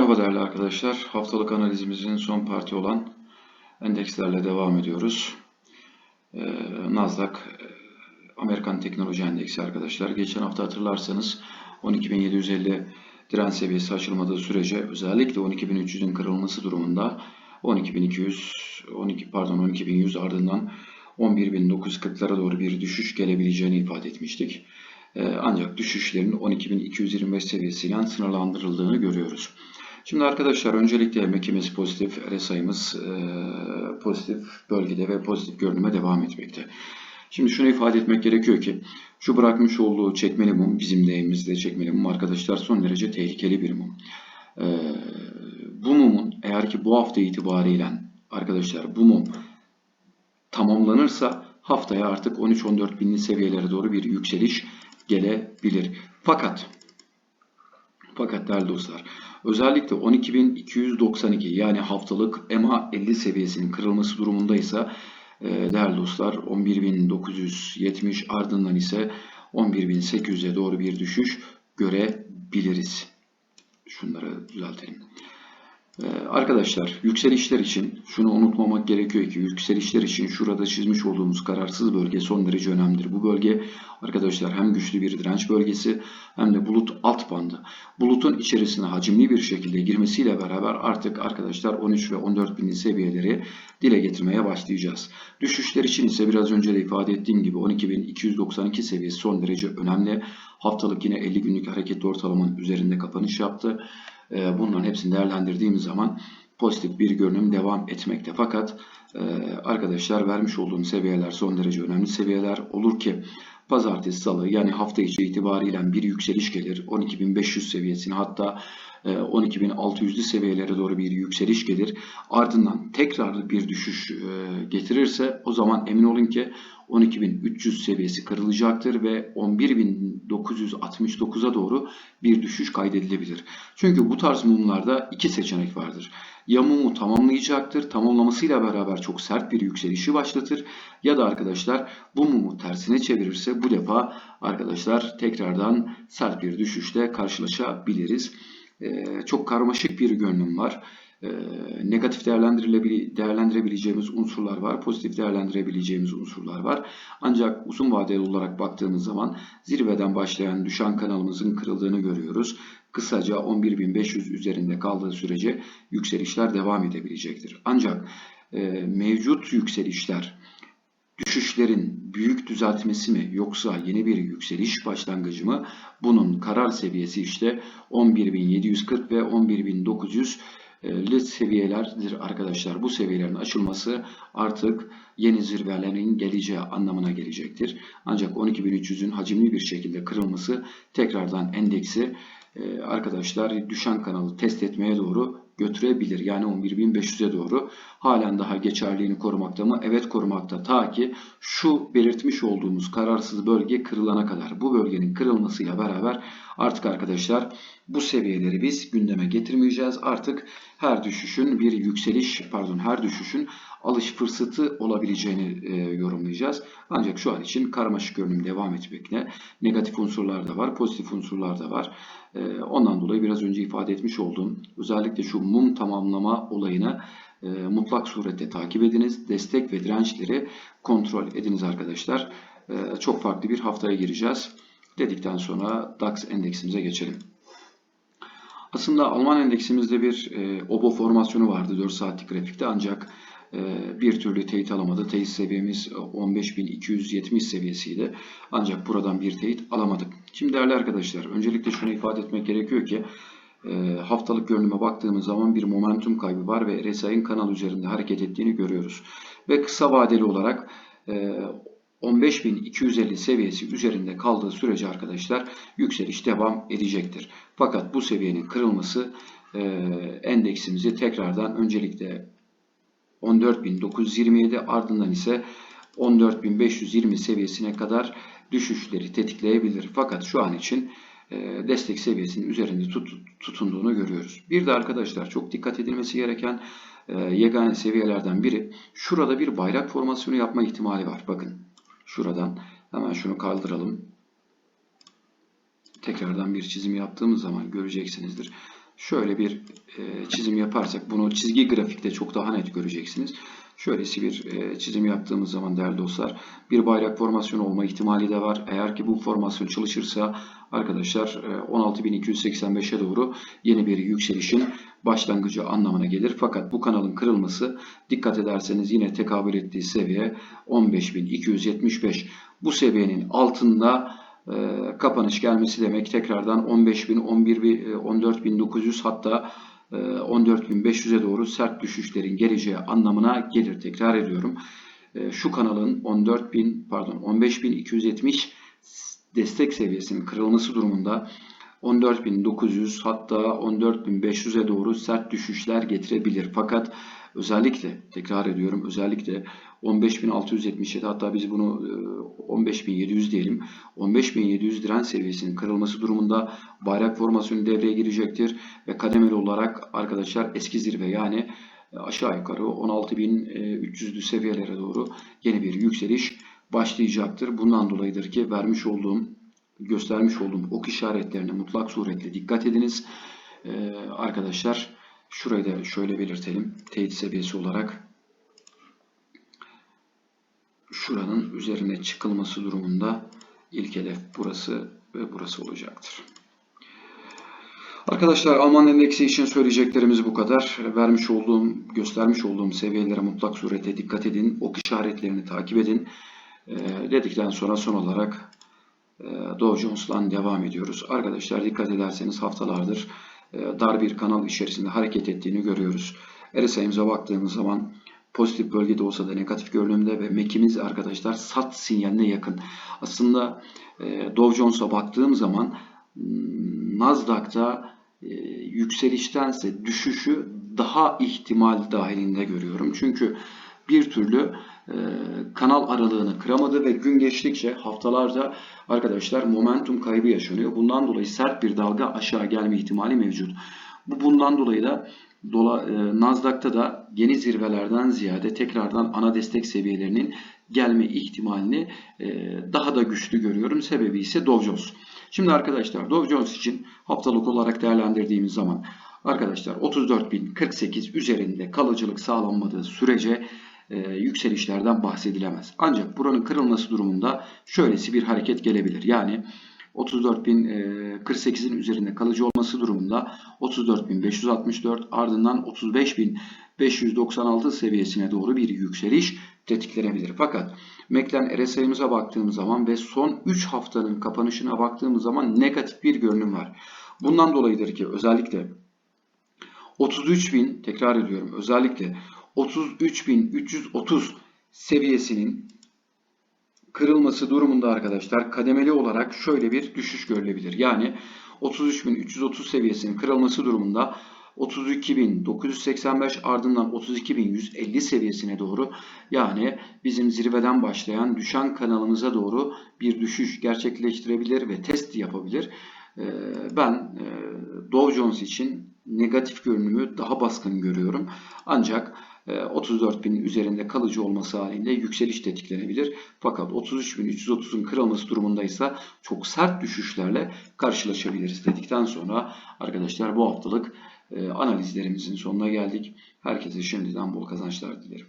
Merhaba değerli arkadaşlar. Haftalık analizimizin son parti olan endekslerle devam ediyoruz. Ee, Nasdaq e, Amerikan Teknoloji Endeksi arkadaşlar. Geçen hafta hatırlarsanız 12.750 direnç seviyesi açılmadığı sürece özellikle 12.300'ün kırılması durumunda 12.200 12 pardon 12.100 ardından 11.940'lara doğru bir düşüş gelebileceğini ifade etmiştik. Ee, Ancak düşüşlerin 12.225 seviyesiyle sınırlandırıldığını görüyoruz. Şimdi arkadaşlar öncelikle MAC'imiz pozitif, RSI'miz e, pozitif bölgede ve pozitif görünüme devam etmekte. Şimdi şunu ifade etmek gerekiyor ki şu bırakmış olduğu çekmeli mum bizim deyimizde çekmeli mum arkadaşlar son derece tehlikeli bir mum. E, bu mumun eğer ki bu hafta itibariyle arkadaşlar bu mum tamamlanırsa haftaya artık 13-14 binli seviyelere doğru bir yükseliş gelebilir. Fakat fakat değerli dostlar özellikle 12.292 yani haftalık EMA 50 seviyesinin kırılması durumundaysa e, değerli dostlar 11.970 ardından ise 11.800'e doğru bir düşüş görebiliriz. Şunları düzeltelim. Ee, Arkadaşlar yükselişler için şunu unutmamak gerekiyor ki yükselişler için şurada çizmiş olduğumuz kararsız bölge son derece önemlidir. Bu bölge arkadaşlar hem güçlü bir direnç bölgesi hem de bulut alt bandı. Bulutun içerisine hacimli bir şekilde girmesiyle beraber artık arkadaşlar 13 ve 14 binli seviyeleri dile getirmeye başlayacağız. Düşüşler için ise biraz önce de ifade ettiğim gibi 12.292 seviyesi son derece önemli. Haftalık yine 50 günlük hareketli ortalamanın üzerinde kapanış yaptı. Ee, bunların hepsini değerlendirdiğimiz zaman pozitif bir görünüm devam etmekte. Fakat e, arkadaşlar vermiş olduğum seviyeler son derece önemli seviyeler olur ki pazartesi salı yani hafta içi itibariyle bir yükseliş gelir 12.500 seviyesine hatta 12.600'lü seviyelere doğru bir yükseliş gelir. Ardından tekrar bir düşüş e, getirirse o zaman emin olun ki 12.300 seviyesi kırılacaktır ve 11.969'a doğru bir düşüş kaydedilebilir. Çünkü bu tarz mumlarda iki seçenek vardır. Ya mumu tamamlayacaktır, tamamlamasıyla beraber çok sert bir yükselişi başlatır ya da arkadaşlar bu mumu tersine çevirirse bu defa arkadaşlar tekrardan sert bir düşüşle karşılaşabiliriz. Ee, çok karmaşık bir görünüm var. Ee, negatif değerlendirebileceğimiz unsurlar var, pozitif değerlendirebileceğimiz unsurlar var. Ancak uzun vadeli olarak baktığımız zaman zirveden başlayan düşen kanalımızın kırıldığını görüyoruz. Kısaca 11.500 üzerinde kaldığı sürece yükselişler devam edebilecektir. Ancak e, mevcut yükselişler düşüşlerin büyük düzeltmesi mi yoksa yeni bir yükseliş başlangıcı mı? Bunun karar seviyesi işte 11.740 ve 11.900 li seviyelerdir arkadaşlar. Bu seviyelerin açılması artık yeni zirvelerin geleceği anlamına gelecektir. Ancak 12.300'ün hacimli bir şekilde kırılması tekrardan endeksi e, arkadaşlar düşen kanalı test etmeye doğru götürebilir. Yani 11.500'e doğru halen daha geçerliğini korumakta mı? Evet korumakta. Ta ki şu belirtmiş olduğumuz kararsız bölge kırılana kadar. Bu bölgenin kırılmasıyla beraber artık arkadaşlar bu seviyeleri biz gündeme getirmeyeceğiz. Artık her düşüşün bir yükseliş pardon her düşüşün alış fırsatı olabileceğini e, yorumlayacağız. Ancak şu an için karmaşık görünüm devam etmekle negatif unsurlar da var, pozitif unsurlar da var. E, ondan dolayı biraz önce ifade etmiş olduğum özellikle şu mum tamamlama olayını e, mutlak surette takip ediniz. Destek ve dirençleri kontrol ediniz arkadaşlar. E, çok farklı bir haftaya gireceğiz. Dedikten sonra DAX endeksimize geçelim. Aslında Alman endeksimizde bir e, obo formasyonu vardı 4 saatlik grafikte ancak e, bir türlü teyit alamadı. Teyit seviyemiz 15.270 seviyesiydi. Ancak buradan bir teyit alamadık. Şimdi değerli arkadaşlar öncelikle şunu ifade etmek gerekiyor ki e, haftalık görünüme baktığımız zaman bir momentum kaybı var ve RSI'nin kanal üzerinde hareket ettiğini görüyoruz. Ve kısa vadeli olarak e, 15.250 seviyesi üzerinde kaldığı sürece arkadaşlar yükseliş devam edecektir. Fakat bu seviyenin kırılması e, endeksimizi tekrardan öncelikle 14.927 ardından ise 14.520 seviyesine kadar düşüşleri tetikleyebilir. Fakat şu an için e, destek seviyesinin üzerinde tut, tutunduğunu görüyoruz. Bir de arkadaşlar çok dikkat edilmesi gereken e, yegane seviyelerden biri şurada bir bayrak formasyonu yapma ihtimali var. Bakın şuradan hemen şunu kaldıralım. Tekrardan bir çizim yaptığımız zaman göreceksinizdir. şöyle bir e, çizim yaparsak bunu çizgi grafikte çok daha net göreceksiniz. Şöylesi bir e, çizim yaptığımız zaman değerli dostlar bir bayrak formasyonu olma ihtimali de var. Eğer ki bu formasyon çalışırsa arkadaşlar e, 16.285'e doğru yeni bir yükselişin başlangıcı anlamına gelir. Fakat bu kanalın kırılması dikkat ederseniz yine tekabül ettiği seviye 15.275. Bu seviyenin altında e, kapanış gelmesi demek tekrardan 15.000, 11.000, e, 14.900 hatta e, 14.500'e doğru sert düşüşlerin geleceği anlamına gelir. Tekrar ediyorum. E, Şu kanalın 14.000 pardon 15.270 destek seviyesinin kırılması durumunda 14.900 hatta 14.500'e doğru sert düşüşler getirebilir. Fakat özellikle tekrar ediyorum özellikle 15.677 hatta biz bunu e, 15.700 diyelim. 15.700 direnç seviyesinin kırılması durumunda bayrak formasyonu devreye girecektir ve kademeli olarak arkadaşlar eski zirve yani aşağı yukarı 16.300'lü seviyelere doğru yeni bir yükseliş başlayacaktır. Bundan dolayıdır ki vermiş olduğum göstermiş olduğum ok işaretlerine mutlak suretle dikkat ediniz. Ee, arkadaşlar şurayı da şöyle belirtelim. Teyit seviyesi olarak şuranın üzerine çıkılması durumunda ilk hedef burası ve burası olacaktır. Arkadaşlar Alman endeksi için söyleyeceklerimiz bu kadar. Vermiş olduğum, göstermiş olduğum seviyelere mutlak surete dikkat edin. Ok işaretlerini takip edin. Ee, dedikten sonra son olarak e, Dow Jones'la devam ediyoruz. Arkadaşlar dikkat ederseniz haftalardır e, dar bir kanal içerisinde hareket ettiğini görüyoruz. RSI'mize baktığımız zaman pozitif bölgede olsa da negatif görünümde ve MAC'imiz arkadaşlar sat sinyaline yakın. Aslında e, Dow Jones'a baktığım zaman hmm, Nasdaq'ta yükseliştense düşüşü daha ihtimal dahilinde görüyorum. Çünkü bir türlü e, kanal aralığını kıramadı ve gün geçtikçe haftalarca arkadaşlar momentum kaybı yaşanıyor. Bundan dolayı sert bir dalga aşağı gelme ihtimali mevcut. Bu bundan dolayı da Dola, e, Nasdaq'ta da yeni zirvelerden ziyade tekrardan ana destek seviyelerinin gelme ihtimalini e, daha da güçlü görüyorum. Sebebi ise Dow Jones. Şimdi arkadaşlar Dow Jones için haftalık olarak değerlendirdiğimiz zaman arkadaşlar 34.048 üzerinde kalıcılık sağlanmadığı sürece e, yükselişlerden bahsedilemez. Ancak buranın kırılması durumunda şöylesi bir hareket gelebilir. Yani 34.048'in üzerinde kalıcı olması durumunda 34.564 ardından 35.596 seviyesine doğru bir yükseliş tetiklenebilir. Fakat MAC'den RSI'mize baktığımız zaman ve son 3 haftanın kapanışına baktığımız zaman negatif bir görünüm var. Bundan dolayıdır ki özellikle 33.000 tekrar ediyorum özellikle 33.330 seviyesinin kırılması durumunda arkadaşlar kademeli olarak şöyle bir düşüş görülebilir. Yani 33.330 seviyesinin kırılması durumunda 32.985 ardından 32.150 seviyesine doğru yani bizim zirveden başlayan düşen kanalımıza doğru bir düşüş gerçekleştirebilir ve test yapabilir. Ee, ben e, Dow Jones için negatif görünümü daha baskın görüyorum. Ancak 34 e, bin üzerinde kalıcı olması halinde yükseliş tetiklenebilir. Fakat 33.330'un kırılması durumundaysa çok sert düşüşlerle karşılaşabiliriz dedikten sonra arkadaşlar bu haftalık e, analizlerimizin sonuna geldik. Herkese şimdiden bol kazançlar dilerim.